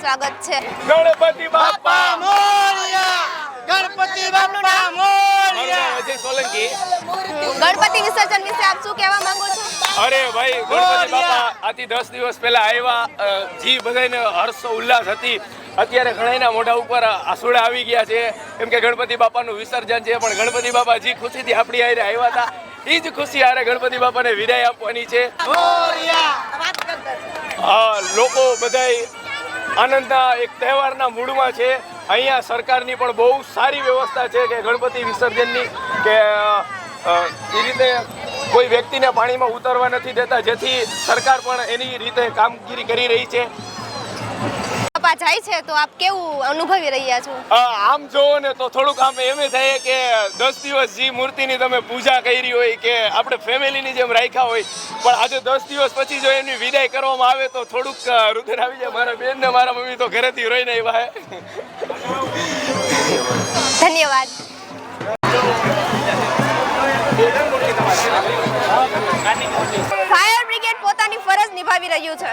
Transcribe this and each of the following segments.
સ્વાગત છે. ગણપતિ બાપા ગણપતિ બાપા મોરિયા! અજય સોલંકી. ગણપતિ વિસર્જન વિશે આપ શું કહેવા માંગો છો? અરે ભાઈ ગણપતિ બાપા આથી દસ દિવસ પહેલા આવ્યા જી બધાને હર્ષ ઉલ્લાસ હતી. અત્યારે ઘણાના મોઢા ઉપર આસુડા આવી ગયા છે. કેમ કે ગણપતિ બાપાનું વિસર્જન છે પણ ગણપતિ બાપા જી ખુશીથી આપણી હારે આવ્યા હતા. એ જ ખુશી હારે ગણપતિ બાપાને વિદાય આપવાની છે. લોકો બધાય આનંદના એક તહેવારના મૂડમાં છે. અહીંયા સરકારની પણ બહુ સારી વ્યવસ્થા છે કે ગણપતિ વિસર્જનની કે એ રીતે કોઈ વ્યક્તિને પાણીમાં ઉતરવા નથી દેતા. જેથી સરકાર પણ એની રીતે કામગીરી કરી રહી છે. બાપા જાય છે તો આપ કેવું અનુભવી રહ્યા છો? આમ જોવો ને તો થોડુંક આમ એમ થાય કે દસ દિવસ જે મૂર્તિની તમે પૂજા કરી હોય કે આપણે ફેમિલીની જેમ રાખ્યા હોય પણ આજે દસ દિવસ પછી જો એની વિદાય કરવામાં આવે તો થોડુંક રુદન આવી જાય. મારા બેન ને મારા મમ્મી તો ઘરેથી રોઈને આવ્યા ધન્યવાદ. ફાયર બ્રિગેડ પોતાની ફરજ નિભાવી રહ્યું છે.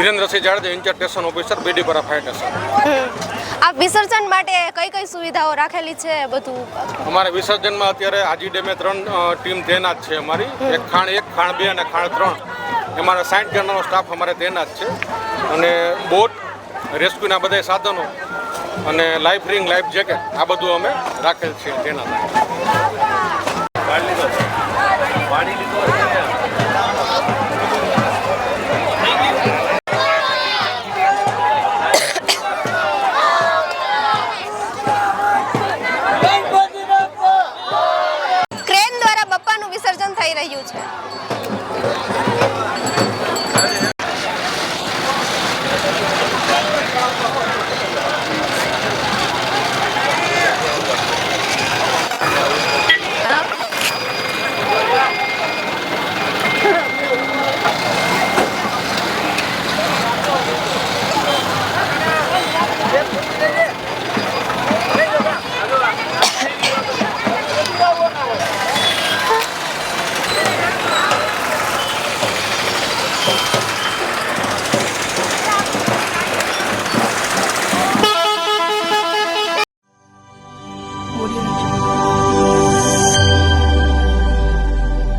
Dhirendrasinh Jadeja incharge station officer Bedipara fire station આ વિસર્જન માટે કઈ કઈ સુવિધાઓ રાખેલી છે બધું? અમારે વિસર્જનમાં અત્યારે આજી ડેમે ત્રણ ટીમ તૈનાત છે અમારી. એક ખાણ એક ખાણ બે અને ખાણ ત્રણ. અમારા સાઠ જણાનો સ્ટાફ અમારે તૈનાત છે. અને બોટ રેસ્ક્યુના બધા સાધનો અને લાઈફ રિંગ લાઈફ જેકેટ આ બધું અમે રાખેલ છે તૈનાત.